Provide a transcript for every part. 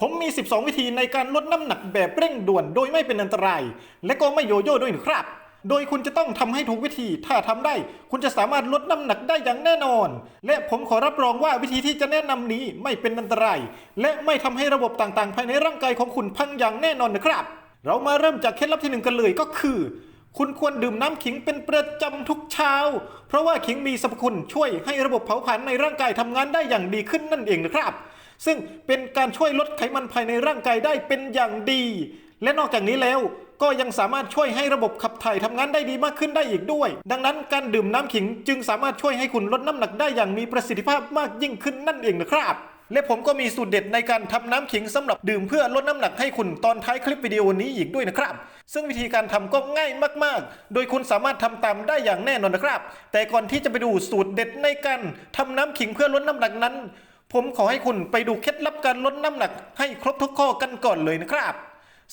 ผมมี 12 วิธีในการลดน้ำหนักแบบเร่งด่วน โดยไม่เป็นอันตราย และก็ไม่โยโย่ด้วยนะครับ โดยคุณจะต้องทำให้ถูกวิธี ถ้าทำได้ คุณจะสามารถลดน้ำหนักได้อย่างแน่นอน และผมขอรับรองว่าวิธีที่จะแนะนำนี้ไม่เป็นอันตราย และไม่ทำให้ระบบต่างๆ ภายในร่างกายของคุณพังอย่างแน่นอนนะครับ เรามาเริ่มจากเคล็ดลับที่หนึ่งกันเลยก็คือคุณควรดื่มน้ำขิงเป็นประจำทุกเช้า เพราะว่าขิงมีสรรพคุณช่วยให้ระบบเผาผลาญในร่างกายทำงานได้อย่างดีขึ้นนั่นเองนะครับ ซึ่งเป็นการช่วยลดไขมันภายในร่างกายได้เป็นอย่างดี และนอกจากนี้แล้วก็ยังสามารถช่วยให้ระบบขับถ่ายทำงานได้ดีมากขึ้นได้อีกด้วย ดังนั้นการดื่มน้ำขิงจึงสามารถช่วยให้คุณลดน้ำหนักได้อย่างมีประสิทธิภาพมากยิ่งขึ้นนั่นเองนะครับและผมก็มีสูตรเด็ดในการทำน้ำขิงสำหรับดื่มเพื่อลดน้ำหนักให้คุณตอนท้ายคลิปวิดีโอนี้อีกด้วยนะครับ ซึ่งวิธีการทำก็ง่ายมากๆ โดยคุณสามารถทำตามได้อย่างแน่นอนนะครับ แต่ก่อนที่จะไปดูสูตรเด็ดในการทำน้ำขิงเพื่อลดน้ำหนักนั้น ผมขอให้คุณไปดูเคล็ดลับการลดน้ำหนักให้ครบทุกข้อกันก่อนเลยนะครับ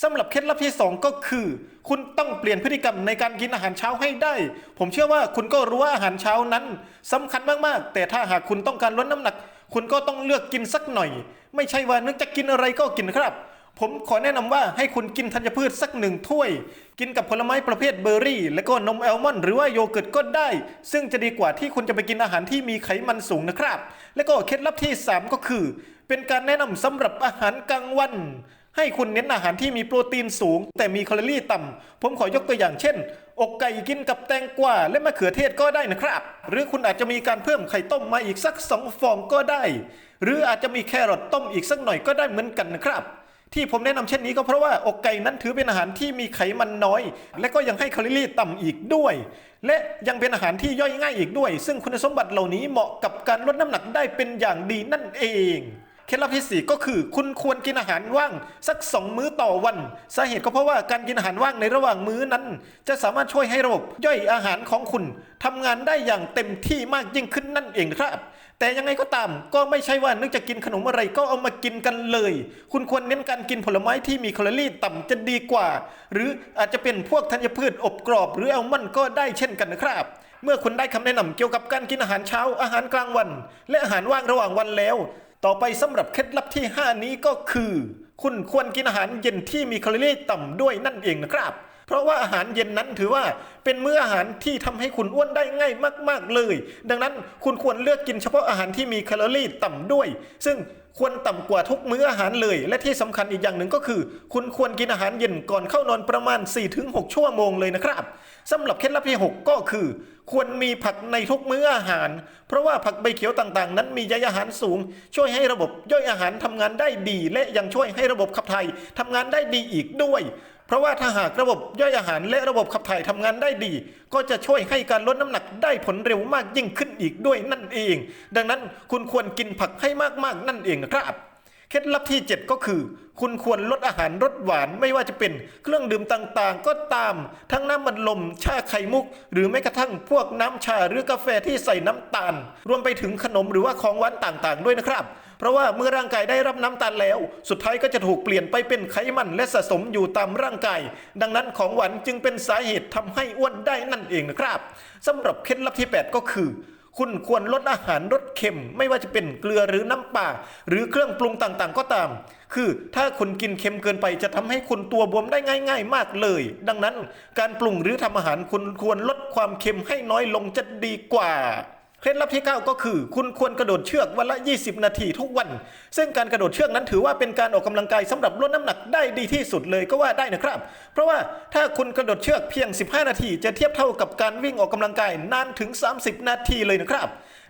สำหรับเคล็ดลับที่ 2 ก็คือ คุณต้องเปลี่ยนพฤติกรรมในการกินอาหารเช้าให้ได้ ผมเชื่อว่าคุณก็รู้ว่าอาหารเช้านั้นสำคัญมากๆ แต่ถ้าหากคุณต้องการลดน้ำหนัก คุณก็ต้องเลือกกินสักหน่อย ไม่ใช่ว่านึกจะกินอะไรก็กินครับ ผมขอแนะนำว่าให้คุณกินธัญพืชสักหนึ่งถ้วย กินกับผลไม้ประเภทเบอร์รี่ และก็นมแอลมอนด์หรือว่าโยเกิร์ตก็ได้ ซึ่งจะดีกว่าที่คุณจะไปกินอาหารที่มีไขมันสูงนะครับ และก็เคล็ดลับที่ 3 ก็คือ เป็นการแนะนำสำหรับอาหารกลางวันให้คุณเน้นอาหารที่มีโปรตีนสูง แต่มีแคลอรี่ต่ำ ผมขอยกตัวอย่างเช่น อกไก่กินกับแตงกวาและมะเขือเทศก็ได้นะครับ หรือคุณอาจจะมีการเพิ่มไข่ต้มมาอีกสักสองฟองก็ได้ หรืออาจจะมีแครอทต้มอีกสักหน่อยก็ได้เหมือนกันนะครับ ที่ผมแนะนำเช่นนี้ก็เพราะว่าอกไก่นั้นถือเป็นอาหารที่มีไขมันน้อย และก็ยังให้แคลอรี่ต่ำอีกด้วย และยังเป็นอาหารที่ย่อยง่ายอีกด้วย ซึ่งคุณสมบัติเหล่านี้เหมาะกับการลดน้ำหนักได้เป็นอย่างดีนั่นเอง เคล็ดลับที่สี่ก็คือ คุณควรกินอาหารว่างสัก 2 มื้อต่อวัน สาเหตุก็เพราะว่าการกินอาหารว่างในระหว่างมื้อนั้น จะสามารถช่วยให้ระบบย่อยอาหารของคุณทำงานได้อย่างเต็มที่มากยิ่งขึ้นนั่นเองครับ แต่ยังไงก็ตามก็ไม่ใช่ว่านึกจะกินขนมอะไรก็เอามากินกันเลย คุณควรเน้นการกินผลไม้ที่มีแคลอรี่ต่ำจะดีกว่า หรืออาจจะเป็นพวกธัญพืชอบกรอบ หรืออัลมอนด์ก็ได้เช่นกันนะครับเมื่อคุณได้คำแนะนำเกี่ยวกับการกินอาหารเช้า อาหารกลางวัน และอาหารว่างระหว่างวันแล้ว ต่อไปสำหรับเคล็ดลับที่ 5 นี้ก็คือ คุณควรกินอาหารเย็นที่มีแคลอรี่ต่ำด้วยนั่นเองนะครับ เพราะว่าอาหารเย็นนั้นถือว่าเป็นมื้ออาหารที่ทำให้คุณอ้วนได้ง่ายมาก ๆเลย ดังนั้นคุณควรเลือกกินเฉพาะอาหารที่มีแคลอรี่ต่ำด้วย ซึ่งควรต่ำกว่าทุกมื้ออาหารเลย และที่สำคัญอีกอย่างหนึ่งก็คือ คุณควรกินอาหารเย็นก่อนเข้านอนประมาณ 4-6 ชั่วโมงเลยนะครับสำหรับเคล็ดลับที่ 6 ก็คือ ควรมีผักในทุกมื้ออาหาร เพราะว่าผักใบเขียวต่างๆ นั้นมีใยอาหารสูง ช่วยให้ระบบย่อยอาหารทำงานได้ดี และยังช่วยให้ระบบขับถ่ายทำงานได้ดีอีกด้วย เพราะว่าถ้าหากระบบย่อยอาหารและระบบขับถ่ายทำงานได้ดี ก็จะช่วยให้การลดน้ำหนักได้ผลเร็วมากยิ่งขึ้นอีกด้วยนั่นเอง ดังนั้นคุณควรกินผักให้มากๆนั่นเองนะครับ เคล็ดลับที่ 7 ก็คือ คุณควรลดอาหารรสหวานไม่ว่าจะเป็นเครื่องดื่มต่างๆ ก็ตาม ทั้งน้ำมันลม ชาไข่มุก หรือแม้กระทั่งพวกน้ำชาหรือกาแฟที่ใส่น้ำตาล รวมไปถึงขนมหรือว่าของหวานต่างๆ ด้วยนะครับ เพราะว่าเมื่อร่างกายได้รับน้ำตาลแล้ว สุดท้ายก็จะถูกเปลี่ยนไปเป็นไขมันและสะสมอยู่ตามร่างกาย ดังนั้นของหวานจึงเป็นสาเหตุทำให้อ้วนได้นั่นเองนะครับสำหรับเคล็ดลับที่ 8 ก็คือ คุณควรลดอาหารลดเค็ม ไม่ว่าจะเป็นเกลือหรือน้ำปลาหรือเครื่องปรุงต่างๆ ก็ตาม คือถ้าคุณกินเค็มเกินไปจะทำให้คุณตัวบวมได้ง่าย ๆ มากเลย ดังนั้นการปรุงหรือทำอาหารคุณควรลดความเค็มให้น้อยลงจะดีกว่า เคล็ดลับที่ 9 ก็คือ คุณควรกระโดดเชือกวันละ 20 นาทีทุกวัน ซึ่งการกระโดดเชือกนั้นถือว่าเป็นการออกกำลังกายสำหรับลดน้ำหนักได้ดีที่สุดเลยก็ว่าได้นะครับ เพราะว่าถ้าคุณกระโดดเชือกเพียง 15 นาที จะเทียบเท่ากับการวิ่งออกกำลังกายนานถึง 30 นาทีเลยนะครับ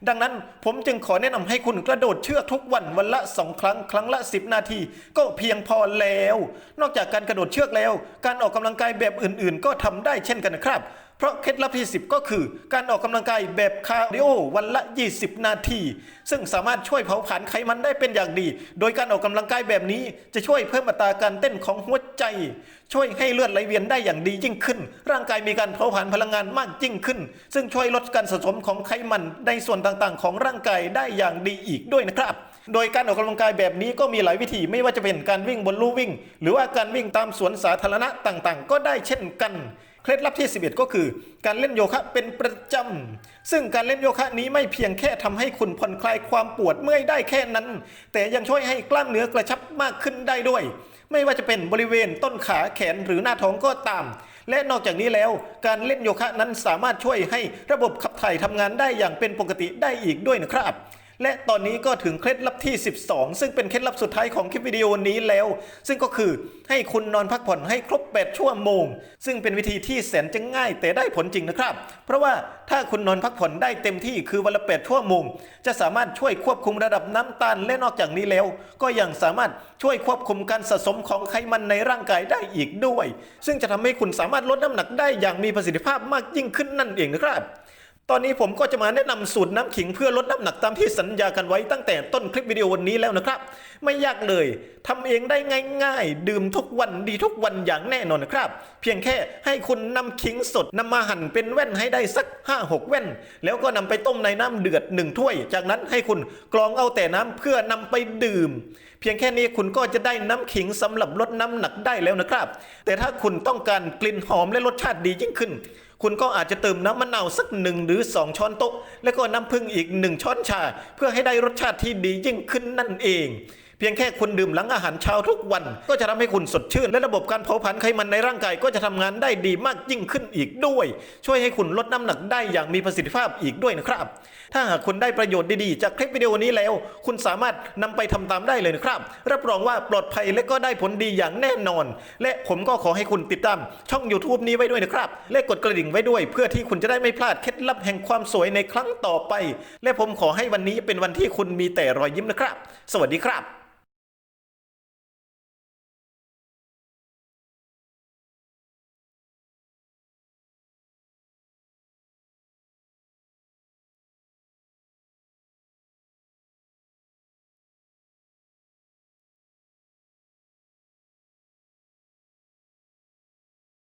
ดังนั้นผมจึงขอแนะนำให้คุณกระโดดเชือกทุกวันวันละ 2 ครั้งครั้งละ 10 นาที ก็เพียงพอแล้ว นอกจากการกระโดดเชือกแล้ว การออกกำลังกายแบบอื่น ๆ ก็ทำได้เช่นกันนะครับ เพราะเคล็ดลับที่ 10 ก็คือ การออกกำลังกายแบบคาร์ดิโอวันละ 20 นาที ซึ่งสามารถช่วยเผาผลาญไขมันได้เป็นอย่างดี โดยการออกกำลังกายแบบนี้จะช่วยเพิ่มอัตราการเต้นของหัวใจ ช่วยให้เลือดไหลเวียนได้อย่างดียิ่งขึ้น ร่างกายมีการเผาผลาญพลังงานมากยิ่งขึ้น ซึ่งช่วยลดการสะสมของไขมันในส่วนต่างๆ ของร่างกายได้อย่างดีอีกด้วยนะครับโดยการออกกำลังกายแบบนี้ก็มีหลายวิธีไม่ว่าจะเป็นการวิ่งบนลู่วิ่ง หรือว่าการวิ่งตามสวนสาธารณะต่างๆ ก็ได้เช่นกัน เคล็ดลับที่ 11 ก็คือ การเล่นโยคะเป็นประจำ ซึ่งการเล่นโยคะนี้ไม่เพียงแค่ทำให้คุณผ่อนคลายความปวดเมื่อยได้แค่นั้น แต่ยังช่วยให้กล้ามเนื้อกระชับมากขึ้นได้ด้วย ไม่ว่าจะเป็นบริเวณต้นขาแขนหรือหน้าท้องก็ตาม และนอกจากนี้แล้วการเล่นโยคะนั้นสามารถช่วยให้ระบบขับถ่ายทำงานได้อย่างเป็นปกติได้อีกด้วยนะครับ และตอนนี้ก็ถึงเคล็ดลับที่ 12 ซึ่งเป็นเคล็ดลับสุดท้ายของคลิปวิดีโอนี้แล้ว ซึ่งก็คือให้คุณนอนพักผ่อนให้ครบ 8 ชั่วโมง ซึ่งเป็นวิธีที่แสนจะง่ายแต่ได้ผลจริงนะครับ เพราะว่าถ้าคุณนอนพักผ่อนได้เต็มที่คือวันละ 8 ชั่วโมง จะสามารถช่วยควบคุมระดับน้ำตาลและนอกจากนี้แล้ว ก็ยังสามารถช่วยควบคุมการสะสมของไขมันในร่างกายได้อีกด้วย ซึ่งจะทำให้คุณสามารถลดน้ำหนักได้อย่างมีประสิทธิภาพมากยิ่งขึ้นนั่นเองนะครับ ตอนนี้ผมก็จะมาแนะนำสูตรน้ำขิงเพื่อลดน้ำหนักตามที่สัญญากันไว้ตั้งแต่ต้นคลิปวิดีโอวันนี้แล้วนะครับ ไม่ยากเลยทำเองได้ง่าย ๆ ดื่มทุกวันดีทุกวันอย่างแน่นอนนะครับ เพียงแค่ให้คุณนำขิงสดนำมาหั่นเป็นแว่นให้ได้สัก 5-6 แว่น แล้วก็นำไปต้มในน้ำเดือดหนึ่งถ้วย จากนั้นให้คุณกรองเอาแต่น้ำเพื่อนำไปดื่มเพียงแค่นี้คุณก็จะได้น้ำขิงสำหรับลดน้ำหนักได้แล้วนะครับ แต่ถ้าคุณต้องการกลิ่นหอมและรสชาติดียิ่งขึ้น คุณก็อาจจะเติมน้ำมะนาวสักหนึ่งหรือ 2 ช้อนโต๊ะ แล้วก็น้ำผึ้งอีก 1 ช้อนชา เพื่อให้ได้รสชาติที่ดียิ่งขึ้นนั่นเอง เพียงแค่คุณดื่มหลังอาหารเช้าทุกวัน ก็จะทำให้คุณสดชื่น และระบบการเผาผลาญไขมันในร่างกายก็จะทำงานได้ดีมากยิ่งขึ้นอีกด้วย ช่วยให้คุณลดน้ำหนักได้อย่างมีประสิทธิภาพอีกด้วยนะครับ ถ้าหากคุณได้ประโยชน์ดีๆ จากคลิปวิดีโอนี้แล้ว คุณสามารถนำไปทำตามได้เลยนะครับ รับรองว่าปลอดภัยและก็ได้ผลดีอย่างแน่นอน และผมก็ขอให้คุณติดตาม ช่อง YouTube นี้ไว้ด้วยนะครับ และกดกระดิ่งไว้ด้วย เพื่อที่คุณจะได้ไม่พลาดเคล็ดลับแห่งความสวยในครั้งต่อไป และผมขอให้วันนี้เป็นวันที่คุณมีแต่รอยยิ้มนะครับ สวัสดีครับ